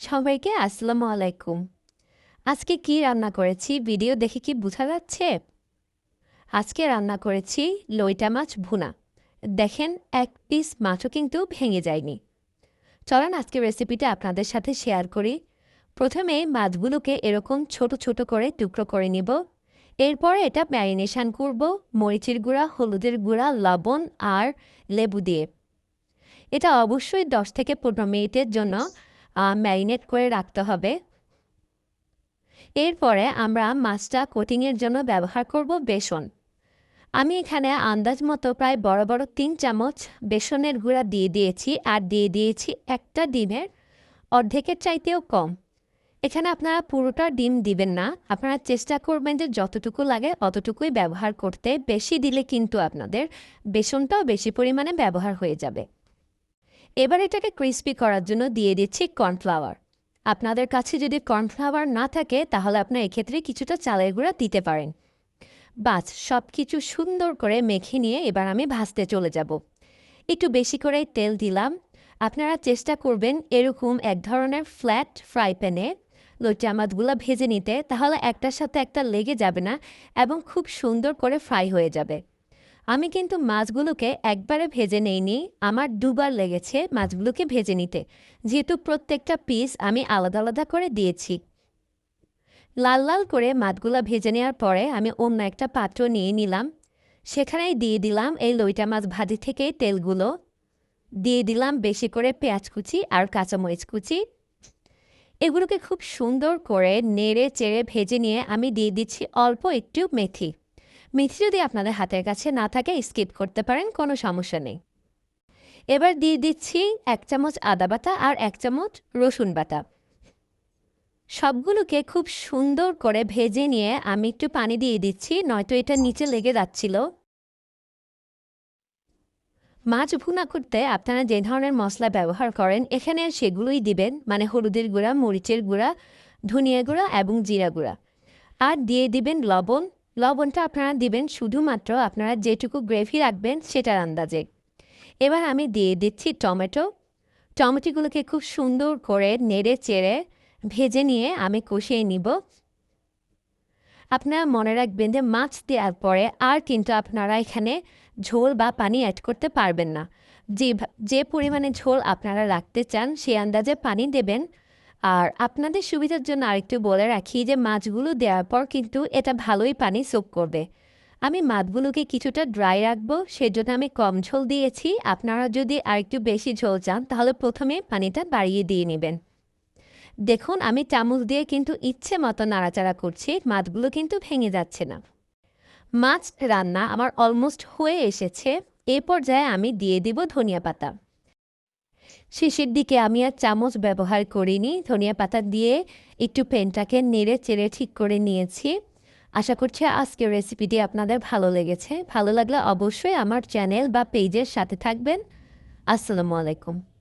সবাইকে আসসালামু আলাইকুম। আজকে কি রান্না করেছি? ভিডিও দেখে কি বোঝা যাচ্ছে? আজকে রান্না করেছি লইটা মাছ ভুনা। দেখেন, এক পিস মাছও কিন্তু ভেঙে যায়নি। চলেন আজকে রেসিপিটা আপনাদের সাথে শেয়ার করি। প্রথমে মাছগুলোকে এরকম ছোট ছোট করে টুকরো করে নিব। এরপরে এটা ম্যারিনেশন করব, মরিচের গুঁড়া, হলুদের গুঁড়া, লবণ আর লেবু দিয়ে। এটা অবশ্যই দশ থেকে পনেরো মিনিটের জন্য ম্যারিনেট করে রাখতে হবে। এরপরে আমরা মাছটা কোটিংয়ের জন্য ব্যবহার করব বেসন। আমি এখানে আন্দাজ মতো প্রায় বড় বড় তিন চামচ বেসনের গুঁড়া দিয়ে দিয়েছি আর দিয়ে দিয়েছি একটা ডিমের। অর্ধেকের চাইতেও কম। এখানে আপনারা পুরোটা ডিম দিবেন না। আপনারা চেষ্টা করবেন যে যতটুকু লাগে অতটুকুই ব্যবহার করতে। বেশি দিলে কিন্তু আপনাদের বেসনটাও বেশি পরিমাণে ব্যবহার হয়ে যাবে। এবার এটাকে ক্রিস্পি করার জন্য দিয়ে দিচ্ছি কর্নফ্লাওয়ার আপনাদের কাছে যদি কর্নফ্লাওয়ার না থাকে, তাহলে আপনার এক্ষেত্রে কিছুটা চালের গুঁড়া দিতে পারেন। বাস সব কিছু সুন্দর করে মেখে নিয়ে এবার আমি ভাজতে চলে যাব। একটু বেশি করে তেল দিলাম। আপনারা চেষ্টা করবেন এরকম এক ধরনের ফ্ল্যাট ফ্রাই প্যানে লইটা মাছগুলো ভেজে নিতে, তাহলে একটার সাথে একটা লেগে যাবে না এবং খুব সুন্দর করে ফ্রাই হয়ে যাবে। আমি কিন্তু মাছগুলোকে একবারে ভেজে নেইনি, আমার দুবার লেগেছে মাছগুলোকে ভেজে নিতে। যেহেতু প্রত্যেকটা পিস আমি আলাদা আলাদা করে দিয়েছি। লাল লাল করে মাছগুলো ভেজে নেওয়ার পরে আমি অন্য একটা পাত্র নিয়ে নিলাম। সেখানেই দিয়ে দিলাম এই লইটা মাছ ভাজি থেকে তেলগুলো। দিয়ে দিলাম বেশি করে পেঁয়াজ কুচি আর কাঁচামরিচ কুচি। এগুলোকে খুব সুন্দর করে নেড়ে চেড়ে ভেজে নিয়ে আমি দিয়ে দিচ্ছি অল্প একটু মেথি। মেথি যদি আপনাদের হাতের কাছে না থাকে, স্কিপ করতে পারেন, কোনো সমস্যা নেই। এবার দিয়ে দিচ্ছি এক চামচ আদা বাটা আর এক চামচ রসুন বাটা। সবগুলোকে খুব সুন্দর করে ভেজে নিয়ে আমি একটু পানি দিয়ে দিচ্ছি, নয়তো এটা নিচে লেগে যাচ্ছিল। মাছ ভুনা করতে আপনারা যে ধরনের মশলা ব্যবহার করেন, এখানে সেগুলোই দিবেন মানে হলুদের গুঁড়া, মরিচের গুঁড়া, ধনিয়া গুঁড়া এবং জিরা গুঁড়া। আর দিয়ে দিবেন লবণ লবণটা আপনারা দিবেন শুধুমাত্র আপনারা যেটুকু গ্রেভি রাখবেন সেটার আন্দাজে। এবার আমি দিয়ে দিচ্ছি টমেটো। টমেটোগুলোকে খুব সুন্দর করে নেড়ে চেড়ে ভেজে নিয়ে আমি কষিয়ে নিব। আপনারা মনে রাখবেন যে মাছ দেওয়ার পরে আর কিন্তু আপনারা এখানে ঝোল বা পানি অ্যাড করতে পারবেন না। যে যে পরিমাণে ঝোল আপনারা রাখতে চান সেই আন্দাজে পানি দেবেন। আর আপনাদের সুবিধার জন্য আরেকটু বলে রাখি যে মাছগুলো দেওয়ার পর কিন্তু এটা ভালোই পানি সোপ করবে। আমি মাছগুলোকে কিছুটা ড্রাই রাখব, সেজন্য আমি কম ঝোল দিয়েছি। আপনারা যদি আরেকটু বেশি ঝোল চান, তাহলে প্রথমে পানিটা বাড়িয়ে দিয়ে নেবেন। দেখুন, আমি চামচ দিয়ে কিন্তু ইচ্ছে মতো নাড়াচাড়া করছি, মাছগুলো কিন্তু ভেঙে যাচ্ছে না। মাছ রান্না আমার অলমোস্ট হয়ে এসেছে। এ পর্যায়ে আমি দিয়ে দিব ধনিয়া পাতা। শেষের দিকে আমি আর চামচ ব্যবহার করিনি। ধনিয়া পাতা দিয়ে একটু পেনটাকে নেড়ে চেড়ে ঠিক করে নিয়েছি। আশা করছি আজকের রেসিপিটি আপনাদের ভালো লেগেছে। ভালো লাগলে অবশ্যই আমার চ্যানেল বা পেজের সাথে থাকবেন। আসসালামু আলাইকুম।